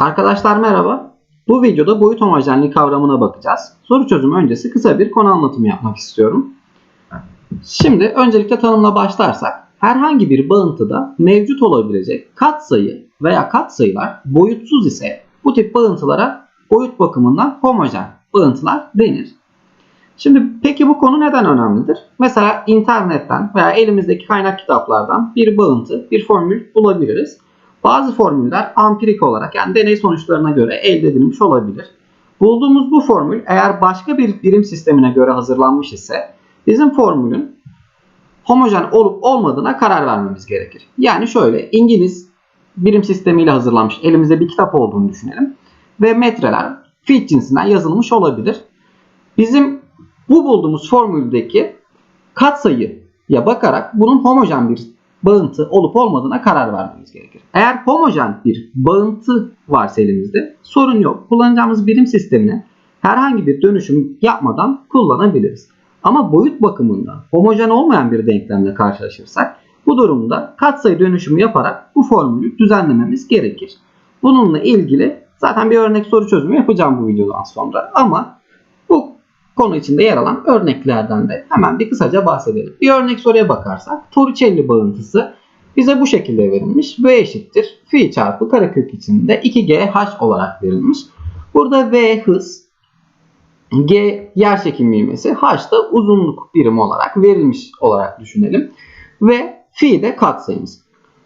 Arkadaşlar merhaba. Bu videoda boyut homojenliği kavramına bakacağız. Soru çözümü öncesi kısa bir konu anlatımı yapmak istiyorum. Şimdi öncelikle tanımla başlarsak herhangi bir bağıntıda mevcut olabilecek katsayı veya katsayılar boyutsuz ise bu tip bağıntılara boyut bakımından homojen bağıntılar denir. Şimdi peki bu konu neden önemlidir? Mesela internetten veya elimizdeki kaynak kitaplardan bir bağıntı, bir formül bulabiliriz. Bazı formüller ampirik olarak yani deney sonuçlarına göre elde edilmiş olabilir. Bulduğumuz bu formül eğer başka bir birim sistemine göre hazırlanmış ise bizim formülün homojen olup olmadığına karar vermemiz gerekir. Yani şöyle İngiliz birim sistemiyle hazırlanmış elimizde bir kitap olduğunu düşünelim ve metreler fit cinsinden yazılmış olabilir. Bizim bu bulduğumuz formüldeki katsayıya bakarak bunun homojen bir bağıntı olup olmadığına karar vermemiz gerekir. Eğer homojen bir bağıntı varsa elimizde sorun yok. Kullanacağımız birim sistemini herhangi bir dönüşüm yapmadan kullanabiliriz. Ama boyut bakımından homojen olmayan bir denklemle karşılaşırsak bu durumda katsayı dönüşümü yaparak bu formülü düzenlememiz gerekir. Bununla ilgili zaten bir örnek soru çözümü yapacağım bu videodan sonra ama konu içinde yer alan örneklerden de hemen bir kısaca bahsedelim. Bir örnek soruya bakarsak Torricelli bağıntısı bize bu şekilde verilmiş. V eşittir fi çarpı karekök içinde 2GH olarak verilmiş. Burada V hız, G yer çekimi ivmesi, H da uzunluk birimi olarak verilmiş olarak düşünelim. Ve fi de katsayımız.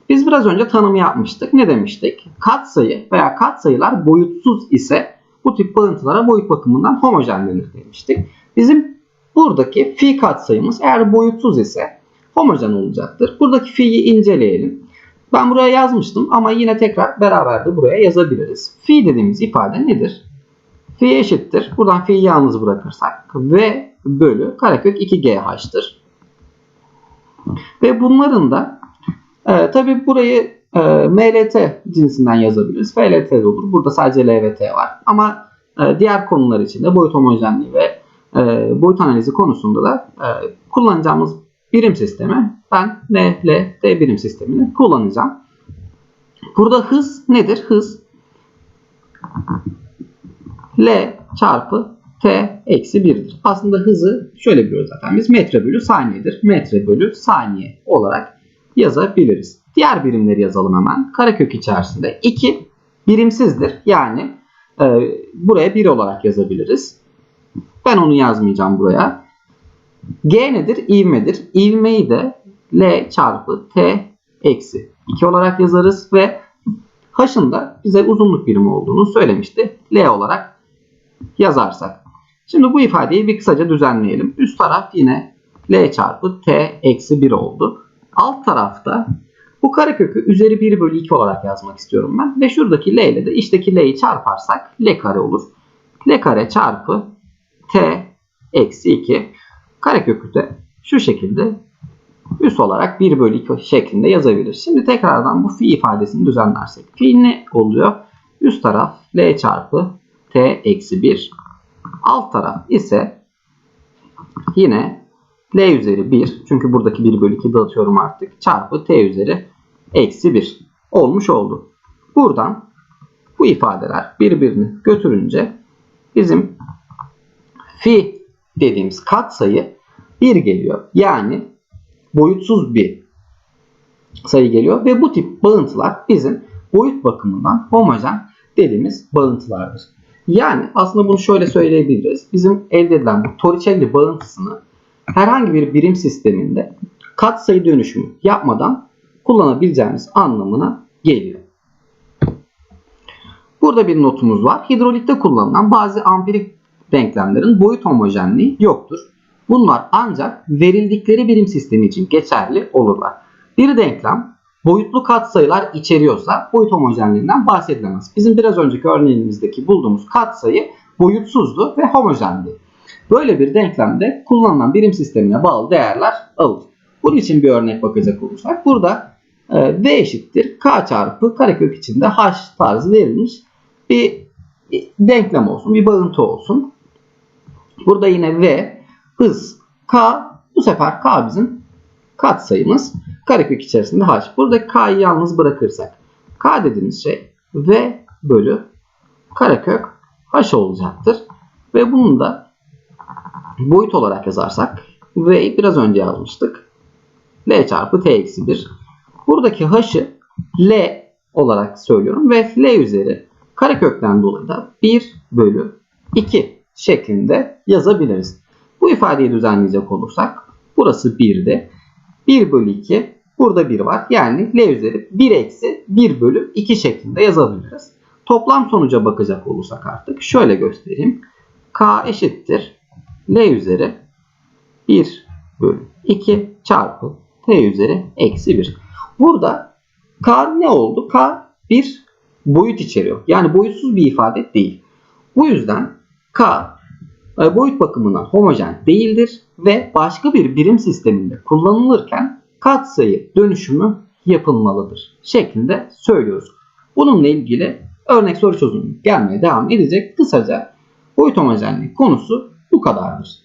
Biz biraz önce tanımı yapmıştık. Ne demiştik? Katsayı veya katsayılar boyutsuz ise bu tip bağıntılara boyut bakımından homojen denir demiştik. Bizim buradaki fi katsayımız eğer boyutsuz ise homojen olacaktır. Buradaki fi'yi inceleyelim. Ben buraya yazmıştım ama yine tekrar beraber de buraya yazabiliriz. Fi dediğimiz ifade nedir? Fi eşittir. Buradan fi'yi yalnız bırakırsak v bölü karekök 2gh'tır. Ve bunların da e, tabi burayı e, MLT cinsinden yazabiliriz. FLT de olur. Burada sadece LVT var. Ama e, diğer konular için de boyut homojenliği ve e, boyut analizi konusunda da e, kullanacağımız birim sistemi ben MLT birim sistemini kullanacağım. Burada hız nedir? Hız L çarpı T eksi 1'dir. Aslında hızı şöyle biliyoruz zaten. Biz metre bölü saniyedir. Metre bölü saniye olarak yazabiliriz. Diğer birimleri yazalım hemen. Karekök içerisinde 2 birimsizdir. Yani e, buraya 1 olarak yazabiliriz. Ben onu yazmayacağım buraya. G nedir? İvmedir. İvmeyi de L çarpı T eksi 2 olarak yazarız ve H'ın da bize uzunluk birimi olduğunu söylemişti. L olarak yazarsak. Şimdi bu ifadeyi bir kısaca düzenleyelim. Üst taraf yine L çarpı T eksi 1 oldu. Alt tarafta bu karekökü üzeri 1 bölü 2 olarak yazmak istiyorum ben. Ve şuradaki L ile de içteki L'yi çarparsak L kare olur. L kare çarpı T eksi 2 karekökü de şu şekilde üst olarak 1 bölü 2 şeklinde yazabilir. Şimdi tekrardan bu fi ifadesini düzenlersek. Fi ne oluyor? Üst taraf L çarpı T eksi 1. Alt taraf ise yine L üzeri 1. Çünkü buradaki 1 bölü 2 dağıtıyorum artık. Çarpı T üzeri eksi 1 olmuş oldu. Buradan bu ifadeler birbirini götürünce bizim fi dediğimiz katsayı 1 geliyor. Yani boyutsuz bir sayı geliyor ve bu tip bağıntılar bizim boyut bakımından homojen dediğimiz bağıntılardır. Yani aslında bunu şöyle söyleyebiliriz. Bizim elde edilen bu Torricelli bağıntısını herhangi bir birim sisteminde katsayı dönüşümü yapmadan kullanabileceğimiz anlamına geliyor. Burada bir notumuz var. Hidrolikte kullanılan bazı ampirik denklemlerin boyut homojenliği yoktur. Bunlar ancak verildikleri birim sistemi için geçerli olurlar. Bir denklem boyutlu katsayılar içeriyorsa boyut homojenliğinden bahsedilemez. Bizim biraz önceki örneğimizdeki bulduğumuz katsayı boyutsuzdu ve homojendi. Böyle bir denklemde kullanılan birim sistemine bağlı değerler alır. Bunun için bir örnek bakacak olursak burada e, V eşittir K çarpı karekök içinde H tarzı verilmiş bir denklem olsun, bir bağıntı olsun. Burada yine V hız K bu sefer K bizim katsayımız karekök içerisinde H. Burada K'yı yalnız bırakırsak K dediğimiz şey V bölü karekök h olacaktır. Ve bunu da boyut olarak yazarsak v'yi biraz önce yazmıştık. L çarpı t eksi 1. Buradaki h'ı L olarak söylüyorum ve L üzeri karekökten dolayı da 1 bölü 2 şeklinde yazabiliriz. Bu ifadeyi düzenleyecek olursak burası 1'di. 1 bölü 2 burada 1 var. Yani L üzeri 1 eksi 1 bölü 2 şeklinde yazabiliriz. Toplam sonuca bakacak olursak artık şöyle göstereyim. K eşittir L üzeri 1 bölü 2 çarpı T üzeri eksi 1. Burada K ne oldu? K bir boyut içeriyor. Yani boyutsuz bir ifade değil. Bu yüzden K e, boyut bakımından homojen değildir ve başka bir birim sisteminde kullanılırken katsayı dönüşümü yapılmalıdır şeklinde söylüyoruz. Bununla ilgili örnek soru çözümü gelmeye devam edecek. Kısaca boyut homojenliği konusu bu kadardır.